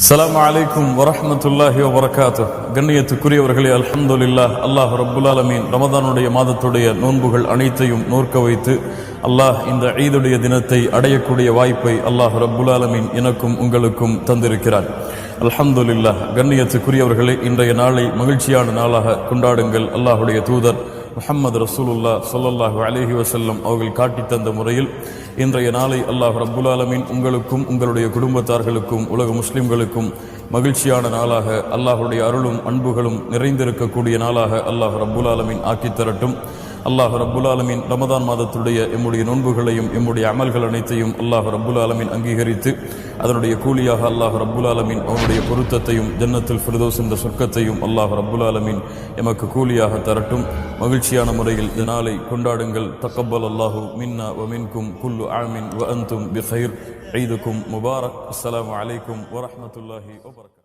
அஸ்லாம் அலைக்கும் வரமத்துல்லாஹி வரகாத்து கண்ணியத்துக்குரியவர்களே அலமதுல்லா அல்லாஹ் ரபுல்லாலமீன் ரமதானுடைய மாதத்துடைய நோன்புகள் அனைத்தையும் நோர்க்க வைத்து அல்லாஹ் இந்த ஈதுடைய தினத்தை அடையக்கூடிய வாய்ப்பை அல்லாஹ் ரபுல்லாலமீன் எனக்கும் உங்களுக்கும் தந்திருக்கிறார். அலமதுல்லா கண்ணியத்துக்குரியவர்களே இன்றைய நாளை மகிழ்ச்சியான நாளாக கொண்டாடுங்கள் அல்லாஹுடைய தூதர். முஹம்மது ரசூலுல்லா சொல்லல்லாஹு அலேஹி வசல்லம் அவர்கள் காட்டித் தந்த முறையில் இன்றைய நாளை அல்லாஹ் ரப்புல் ஆலமீன் உங்களுக்கும் உங்களுடைய குடும்பத்தார்களுக்கும் உலக முஸ்லிம்களுக்கும் மகிழ்ச்சியான நாளாக அல்லாஹுடைய அருளும் அன்புகளும் நிறைந்திருக்கக்கூடிய நாளாக அல்லாஹ் ரப்புல் ஆலமீன் ஆக்கித்தரட்டும் அல்லாஹ் ரப்புல் ஆலமீன் ரமதான் மாதத்துடைய எம்முடைய நோன்புகளையும் எம்முடைய அமல்கள் அனைத்தையும் அல்லாஹ் ரப்புல் ஆலமீன் அங்கீகரித்து அதனுடைய கூலியாக அல்லாஹ் ரப்புல் ஆலமின் அவனுடைய பொருத்தத்தையும் ஜன்னத்தில் ஃபிரதோஸ் என்ற சொர்க்கத்தையும் அல்லாஹ் ரப்புல் ஆலமின் எமக்கு கூலியாக தரட்டும். மகிழ்ச்சியான முறையில் இந்த நாளை கொண்டாடுங்கள். தக்கபல் அல்லாஹு மின்னா வ மின்கும் குல்லு ஆமின் வ அந்தும் பிஹைர். ஐதுக்கும் முபாரக். அஸ்லாம் வலைக்கும் வரமத்துல்லாஹி வபரகாத்துஹு